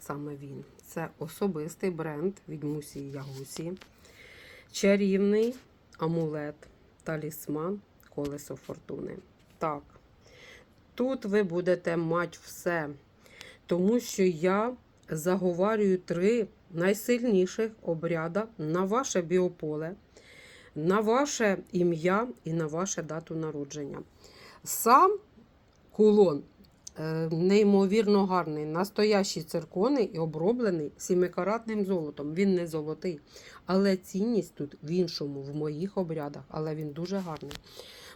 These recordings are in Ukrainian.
саме він. Це особистий бренд від Мусі Ягусі. Чарівний амулет, талісман, колесо фортуни. Так, тут ви будете мати все. Тому що я заговарюю три найсильніших обряда на ваше біополе, на ваше ім'я і на вашу дату народження. Сам кулон неймовірно гарний, настоящий цирконий і оброблений сімикаратним золотом. Він не золотий, але цінність тут в іншому, в моїх обрядах, але він дуже гарний.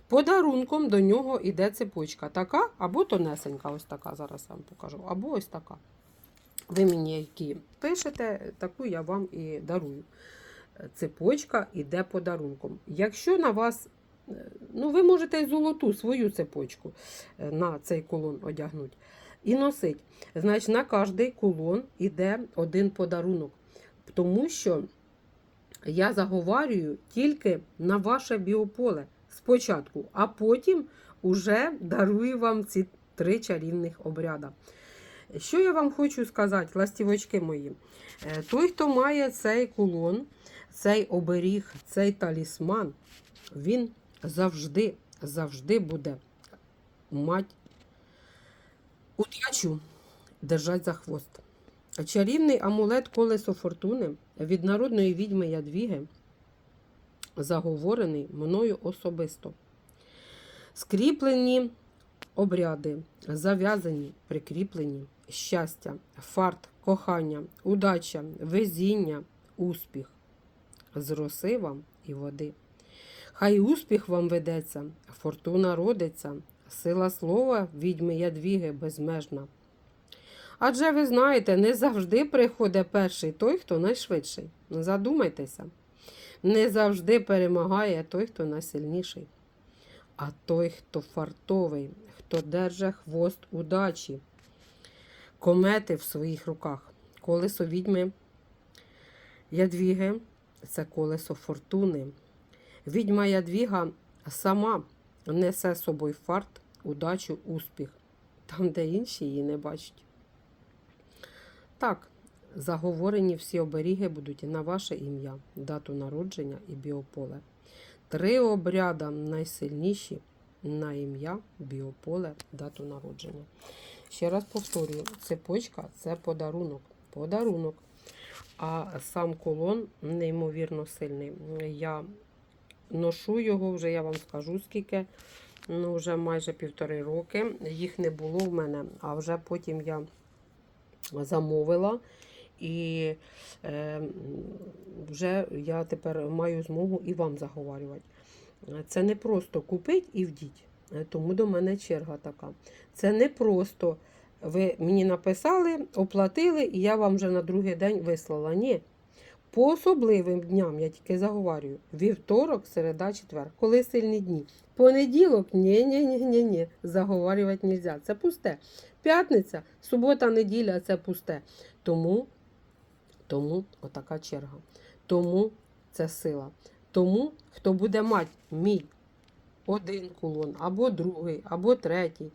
Подарунком до нього йде цепочка. Така або тонесенька, ось така, зараз я вам покажу, або ось така. Ви мені які пишете, таку я вам і дарую. Цепочка йде подарунком. Якщо на вас, е, ну ви можете і золоту свою цепочку е, на цей кулон одягнути і носить. Значить, на кожний кулон йде один подарунок. Тому що я заговарюю тільки на ваше біополе спочатку, а потім уже дарую вам ці три чарівних обряда. Що я вам хочу сказати, ластівочки мої? Е, Той, хто має цей кулон, цей оберіг, цей талісман, він завжди, завжди буде мати удачу держать за хвост. Чарівний амулет колесо фортуни від народної відьми Ядвіги заговорений мною особисто. Скріплені обряди, зав'язані, прикріплені щастя, фарт, кохання, удача, везіння, успіх. З роси вам і води. Хай успіх вам ведеться, фортуна родиться, сила слова відьми Ядвіги безмежна. Адже ви знаєте, не завжди приходить перший той, хто найшвидший. Задумайтеся. Не завжди перемагає той, хто найсильніший. А той, хто фартовий, хто держа хвост удачі, комети в своїх руках. Колесо відьми Ядвіги це колесо фортуни. Відьма Ядвіга сама несе з собою фарт, удачу, успіх, там, де інші її не бачать. Так, заговорені всі оберіги будуть на ваше ім'я, дату народження і біополе. Три обряда найсильніші на ім'я, біополе, дату народження. Ще раз повторюю, цепочка це подарунок. Подарунок. А сам колон неймовірно сильний. Я ношу його вже, я вам скажу скільки. Ну, вже майже півтори роки. Їх не було в мене, а вже потім я замовила. І е, вже я тепер маю змогу і вам заговорювати. Це не просто купить і вдіть, Е, тому до мене черга така. Це не просто ви мені написали, оплатили, і я вам вже на другий день вислала. Ні. По особливим дням я тільки заговорюю. Вівторок, середа, четвер. Коли сильні дні. Понеділок, ні, ні, ні, ні, ні. Заговорювати не можна. Це пусте. П'ятниця, субота, неділя це пусте. Тому, тому отака черга. Тому це сила. Тому, хто буде мати мій один кулон, або другий, або третій,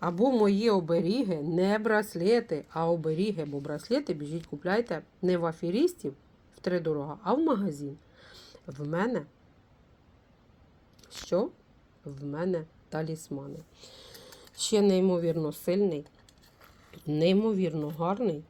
або мої оберіги, не браслети, а оберіги, бо браслети біжіть, купляйте не в аферістів втридорога, а в магазин. В мене що? В мене талісмани. Ще неймовірно сильний, неймовірно гарний